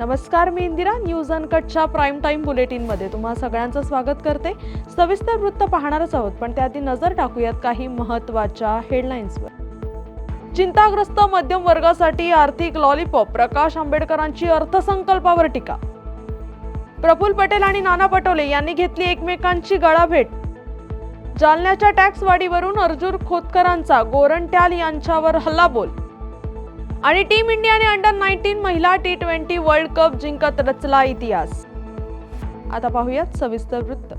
नमस्कार मी इंदिरा. न्यूज अनकटच्या प्राईम टाईम बुलेटिनमध्ये तुम्हा सगळ्यांचं स्वागत करते. सविस्तर वृत्त पाहणारच आहोत पण त्याआधी नजर टाकूयात काही महत्त्वाच्या हेडलाईन्सवर चिंताग्रस्त मध्यम वर्गासाठी आर्थिक लॉलीपॉप प्रकाश आंबेडकरांची अर्थसंकल्पावर टीका. प्रफुल पटेल आणि नाना पटोले यांनी घेतली एकमेकांची गळाभेट. जालन्याच्या टॅक्स वाढीवरून अर्जुन खोतकरांचा गोरंट्याल यांच्यावर हल्लाबोल. आणि टीम इंडियाने अंडर नाईन्टीन महिला टी ट्वेंटी वर्ल्ड कप जिंकत रचला इतिहास. आता पाहूयात सविस्तर वृत्त.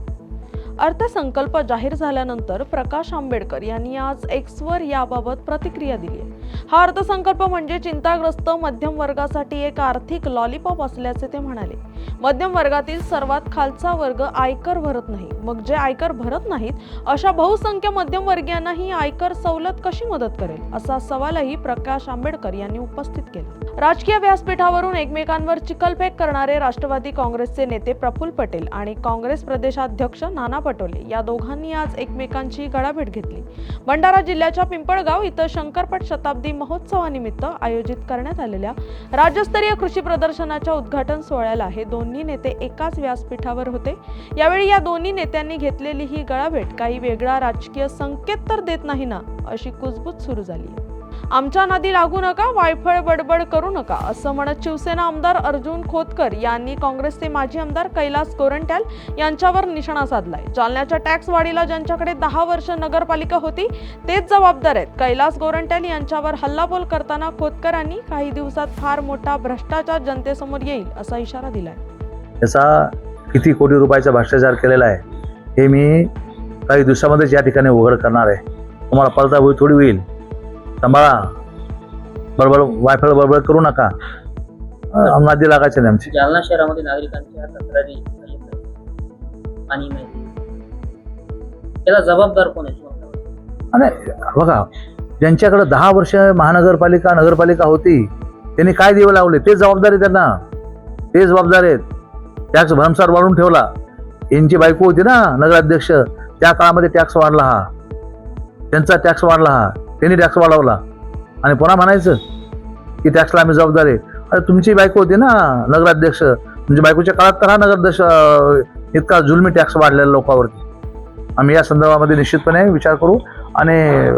अर्थसंकल्प जाहीर झाल्यानंतर प्रकाश आंबेडकर यांनी आज एक्सवर याबाबत प्रतिक्रिया दिली आहे. हा अर्थसंकल्प म्हणजे चिंताग्रस्त मध्यम वर्गासाठी एक आर्थिक लॉलीपॉप असल्याचे ते म्हणाले. मध्यम वर्गातील सर्वात खालचा वर्ग आयकर भरत नाही. मग जे आयकर भरत नाहीत अशा बहुसंख्य मध्यमवर्गीयांना ही आयकर सवलत कशी मदत करेल? असा सवालही प्रकाश आंबेडकर यांनी उपस्थित केला. राजकीय व्यासपीठावरून एकमेकांवर चिखलफेक करणारे राष्ट्रवादी काँग्रेसचे नेते प्रफुल्ल पटेल आणि काँग्रेस प्रदेशाध्यक्ष नाना पटोले या दोघांनी आज एकमेकांची गळाभेट घेतली. भंडारा जिल्ह्याच्या पिंपळगाव इथं शंकरपट शताब्दी महोत्सवानिमित्त आयोजित करण्यात आलेल्या राज्यस्तरीय कृषी प्रदर्शनाच्या उद्घाटन सोहळ्याला हे दोन्ही नेते एकाच व्यासपीठावर होते. यावेळी या दोन्ही नेत्यांनी घेतलेली ही गळाभेट काही वेगळा राजकीय संकेत तर देत नाही ना अशी कुजबूज सुरू झाली. आमच्या नदी लागू नका वायफळ बडबड करू नका असं म्हणत शिवसेना आमदार अर्जुन खोतकर यांनी काँग्रेसचे माजी आमदार कैलास कोरंट्याल यांच्यावर निशाणा साधलाय. जालन्याच्या टॅक्स वाढीला ज्यांच्याकडे दहा वर्ष नगरपालिका होती तेच जबाबदार आहेत. कैलास गोरंट्याल यांच्यावर हल्लाबोल करताना खोतकरांनी काही दिवसात फार मोठा भ्रष्टाचार जनतेसमोर येईल असा इशारा दिलाय. त्याचा किती कोटी रुपयाचा भ्रष्टाचार केलेला आहे हे मी काही दिवसामध्येच या ठिकाणी उघड करणार आहे. तुम्हाला पळता थोडी होईल. सांभाळा. बरोबर वायफळ बरोबर करू नका. नादी लागायचे नाही आमची. जालना शहरामध्ये नागरिकांच्या तक्रारी त्याला जबाबदार कोण आहे? बघा ज्यांच्याकडे दहा वर्ष महानगरपालिका नगरपालिका होती त्यांनी काय देऊ लावले ते जबाबदारी त्यांना. ते जबाबदार आहेत. टॅक्स भरमसार वाढवून ठेवला. यांची बायको होती ना नगराध्यक्ष त्या काळामध्ये टॅक्स वाढला हा. त्यांचा टॅक्स वाढला हा. त्यांनी टॅक्स वाढवला. आणि पुन्हा म्हणायचं की टॅक्सला आम्ही जबाबदार आहे. अरे तुमची बायको होती ना नगराध्यक्ष. तुमच्या बायकोच्या काळात तर हा नगराध्यक्ष इतका जुलमी टॅक्स वाढलेला लोकांवरती. आम्ही या संदर्भामध्ये निश्चितपणे विचार करू. आणि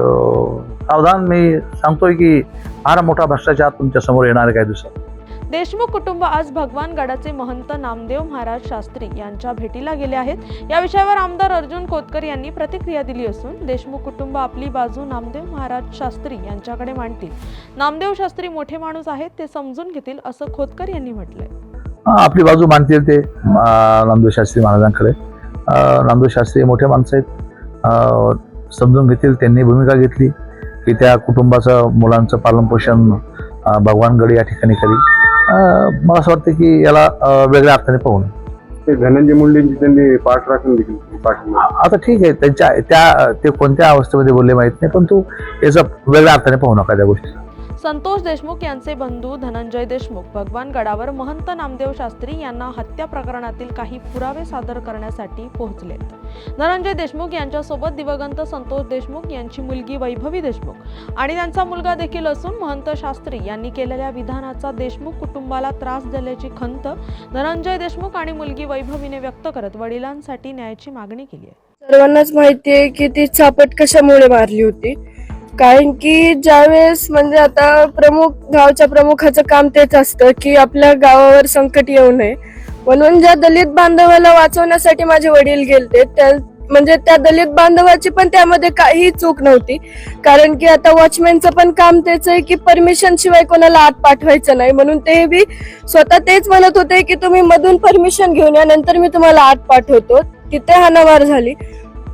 सावधान मी सांगतोय की फार मोठा भ्रष्टाचार तुमच्यासमोर येणार आहे काही दिवसात. देशमुख कुटुंब आज भगवान गडाचे महंत नामदेव महाराज शास्त्री यांच्या भेटीला गेले आहेत. या विषयावर आमदार अर्जुन खोतकर यांनी प्रतिक्रिया दिली असून देशमुख कुटुंब आपली बाजू नामदेव महाराज शास्त्री यांच्याकडे मांडतील. नामदेव शास्त्री मोठे माणूस आहेत ते समजून घेतील असं खोतकर यांनी म्हटलंय. आपली बाजू मानतील ते नामदेव शास्त्री महाराजांकडे. नामदेव शास्त्री मोठे माणसं आहेत. समजून घेतील त्यांनी भूमिका घेतली की त्या कुटुंबाचं मुलांचं पालनपोषण भगवानगड या ठिकाणी करी मला असं वाटतं की याला वेगळ्या अर्थाने पाहू नये ते धनंजय मुंडेंची त्यांनी पाठ राखून देखील आता ठीक आहे त्यांच्या त्या ते कोणत्या अवस्थेमध्ये बोलले माहीत नाही पण तू याचा वेगळ्या अर्थाने पाहू नका त्या गोष्टी. संतोष देशमुख यांचे बंधू धनंजय देशमुख. भगवान गडावर महंत नामदेव शास्त्री यांना हत्या प्रकरणातील काही पुरावे सादर करण्यासाठी पोहोचलेत धनंजय देशमुख यांच्यासोबत दिवंगत संतोष देशमुख यांची मुलगी वैभवी देशमुख आणि त्यांचा मुलगा देखील असून महंत शास्त्री यांनी केलेल्या विधानाचा देशमुख कुटुंबाला त्रास झाल्याची खंत धनंजय देशमुख आणि मुलगी वैभवीने व्यक्त करत वडिलांसाठी न्यायाची मागणी केली आहे. सर्वांनाच माहिती आहे की ती चापट कशामुळे मारली होती? कारण की ज्यावेळेस म्हणजे आता प्रमुख गावच्या प्रमुखाचं काम तेच असतं की आपल्या गावावर संकट येऊ नये. म्हणून ज्या दलित बांधवाला वाचवण्यासाठी माझे वडील गेलते त्या म्हणजे त्या दलित बांधवाची पण त्यामध्ये काही चूक नव्हती. कारण की आता वॉचमॅनचं पण काम तेच आहे की परमिशन शिवाय कोणाला आत पाठवायचं नाही. म्हणून ते बी स्वतः तेच म्हणत होते की तुम्ही मधून परमिशन घेऊन या नंतर मी तुम्हाला आत पाठवतो. तिथे हाणामार झाली.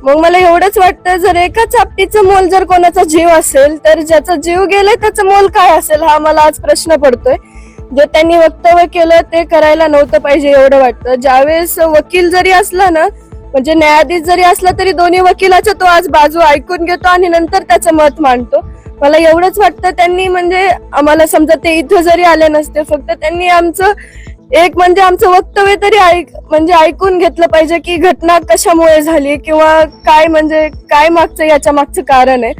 मग मला एवढंच वाटतं जर एका चापटीचं मोल जर कोणाचा जीव असेल तर ज्याचा जीव गेलाय त्याचं मोल काय असेल हा मला आज प्रश्न पडतोय. जे त्यांनी वक्तव्य केलं ते करायला नव्हतं पाहिजे एवढं वाटतं. ज्यावेळेस वकील जरी असला ना म्हणजे न्यायाधीश जरी असला तरी दोन्ही वकिलाचा तो आज बाजू ऐकून घेतो आणि नंतर त्याचं मत मांडतो. मला एवढंच वाटतं त्यांनी म्हणजे आम्हाला समजा ते इथं जरी आले नसते फक्त त्यांनी आमचं एक म्हणजे आमचं वक्तव्य तरी ऐक म्हणजे ऐकून घेतलं पाहिजे की घटना कशामुळे झाली किंवा काय म्हणजे काय मागचं याच्या मागचं कारण आहे.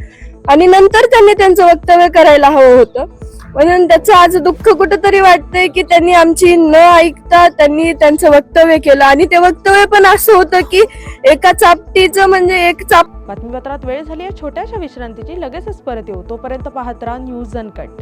आणि नंतर त्यांनी त्यांचं वक्तव्य करायला हवं होतं. म्हणून त्याचं आज दुःख कुठंतरी वाटतंय की त्यांनी आमची न ऐकता त्यांनी त्यांचं वक्तव्य केलं. आणि ते वक्तव्य पण असं होतं की एका चापटीचं म्हणजे एक चाप बातमीपत्रात वेळ झाली आहे. छोट्याशा विश्रांतीची. लगेचच परत येऊ. तोपर्यंत पाहत राहा न्यूज अनकट.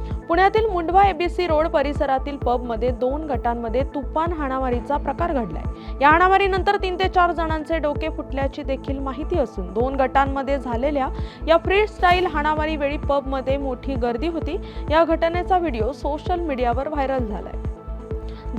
पुण्यातील मुंडवा एबीसी रोड परिसरातील पबमध्ये दोन गटांमध्ये तुफान हाणामारीचा प्रकार घडलाय. या हाणामारीनंतर तीन ते चार जणांचे डोके फुटल्याची देखील माहिती असून दोन गटांमध्ये झालेल्या या फ्री स्टाईल हाणामारी वेळी पबमध्ये मोठी गर्दी होती. या घटनेचा व्हिडिओ सोशल मीडियावर व्हायरल झालाय.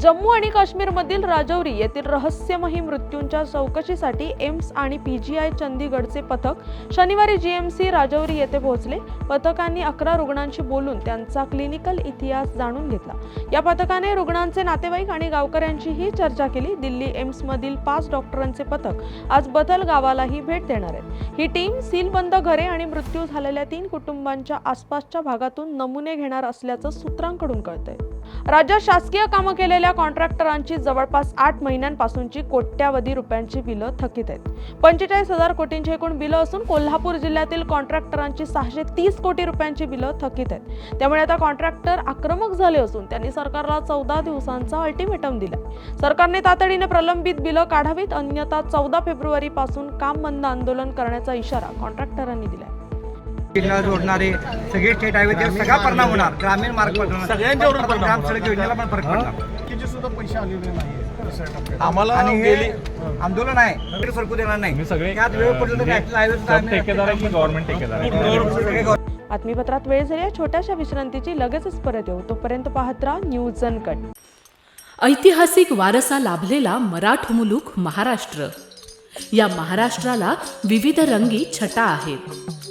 जम्मू आणि काश्मीरमधील राजौरी येथील रहस्यमयी मृत्यूंच्या चौकशीसाठी एम्स आणि पी जी आय चंदीगडचे पथक शनिवारी जी एम सी राजौरी येथे पोहोचले. पथकांनी अकरा रुग्णांशी बोलून त्यांचा क्लिनिकल इतिहास जाणून घेतला. या पथकाने रुग्णांचे नातेवाईक आणि गावकऱ्यांचीही चर्चा केली. दिल्ली एम्समधील पाच डॉक्टरांचे पथक आज बदल गावालाही भेट देणार आहेत. ही टीम सीलबंद घरे आणि मृत्यू झालेल्या तीन कुटुंबांच्या आसपासच्या भागातून नमुने घेणार असल्याचं सूत्रांकडून कळतंय. राज्यात शासकीय कामं केलेल्या कॉन्ट्रॅक्टरांची जवळपास आठ महिन्यांपासूनची कोट्यावधी रुपयांची बिलं थकीत आहेत. पंचेचाळीस हजार कोटींची एकूण बिलं असून कोल्हापूर जिल्ह्यातील कॉन्ट्रॅक्टरांची सहाशे तीस कोटी रुपयांची बिलं थकीत आहेत. त्यामुळे आता कॉन्ट्रॅक्टर आक्रमक झाले असून त्यांनी सरकारला चौदा दिवसांचा अल्टिमेटम दिलाय. सरकारने तातडीने प्रलंबित बिलं काढावीत अन्यथा चौदा फेब्रुवारीपासून काम बंद आंदोलन करण्याचा इशारा कॉन्ट्रॅक्टरांनी दिलाय. जिल्हा जोडणारे सगळे स्टेट हायवे त्यावर सगळा परिणाम होणार. ग्रामीण मार्ग सगळ्यांच्यावर ग्राम सडक योजनेला पण फरक पडणार. सुद्धा पैसे आलेले नाही आम्हाला आणि गेली हे आंदोलन आहे. सरकू देणार नाही. त्यात वेळ पडलं नॅशनल हायवे बातमीपत्रात वेळ झाली छोट्याशा विश्रांतीची लगेचच परत येऊ. तोपर्यंत पाहत राहा न्यूज अनकट. ऐतिहासिक वारसा लाभलेला मराठ मुलूक महाराष्ट्र. या महाराष्ट्राला विविध रंगी छटा आहेत.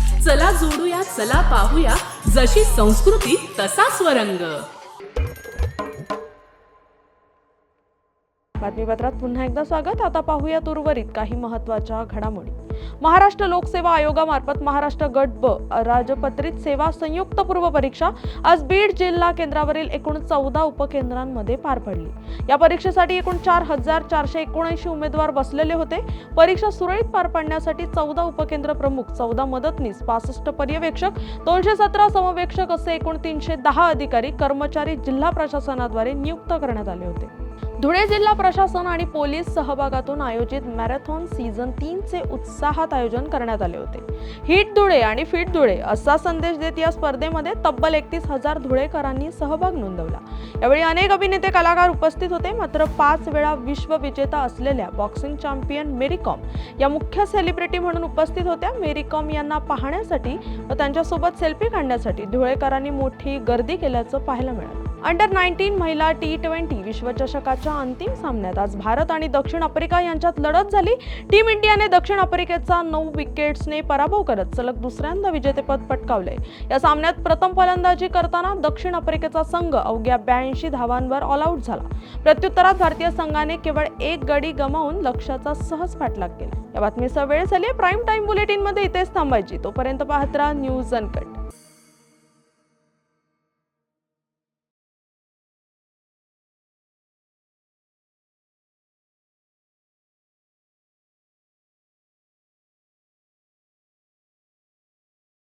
चला जोडूया चला पाहूया. जशी संस्कृती तसा स्वरंग. बातमीपत्रात पुन्हा एकदा स्वागत. आता पाहूयात उर्वरित काही महत्त्वाच्या घडामोडी. महाराष्ट्र लोकसेवा आयोगामार्फत महाराष्ट्र गट ब राजपत्रित सेवा संयुक्त पूर्व परीक्षा आज बीड जिल्हा केंद्रावरील एकूण चौदा उपकेंद्रांमध्ये पार पडली. या परीक्षेसाठी एकूण चार हजार चारशे एकोणऐंशी उमेदवार बसलेले होते. परीक्षा सुरळीत पार पाडण्यासाठी चौदा उपकेंद्र प्रमुख चौदा मदतनीस पासष्ट पर्यवेक्षक दोनशे सतरा समवेक्षक असे एकूण तीनशे दहा अधिकारी कर्मचारी जिल्हा प्रशासनाद्वारे नियुक्त करण्यात आले होते. धुळे जिल्हा प्रशासन आणि पोलीस सहभागातून आयोजित मॅरेथॉन सीझन तीनचे उत्साहात आयोजन करण्यात आले होते. हिट धुळे आणि फिट धुळे असा संदेश देत या स्पर्धेमध्ये तब्बल एकतीस हजार धुळेकरांनी सहभाग नोंदवला. यावेळी अनेक अभिनेते कलाकार उपस्थित होते. मात्र पाच वेळा विश्वविजेता असलेल्या बॉक्सिंग चॅम्पियन मेरी कॉम या मुख्य सेलिब्रिटी म्हणून उपस्थित होत्या. मेरी कॉम यांना पाहण्यासाठी व त्यांच्यासोबत सेल्फी काढण्यासाठी धुळेकरांनी मोठी गर्दी केल्याचं पाहायला मिळालं. अंडर नाईन्टीन महिला टी ट्वेंटी विश्वचषकाच्या अंतिम सामन्यात आज भारत आणि दक्षिण आफ्रिका यांच्यात लढत झाली. टीम इंडियाने दक्षिण आफ्रिकेचा नऊ विकेट्सने पराभव करत सलग दुसऱ्यांदा विजेतेपद पटकावले. या सामन्यात प्रथम फलंदाजी करताना दक्षिण आफ्रिकेचा संघ अवघ्या ब्याऐंशी धावांवर ऑल आऊट झाला. प्रत्युत्तरात भारतीय संघाने केवळ एक गडी गमावून लक्ष्याचा सहज पाठलाग केला. या बातमीचा वेळ झाली प्राईम टाईम बुलेटिनमध्ये इथेच थांबायची. तोपर्यंत पाहत राहा न्यूज अनकट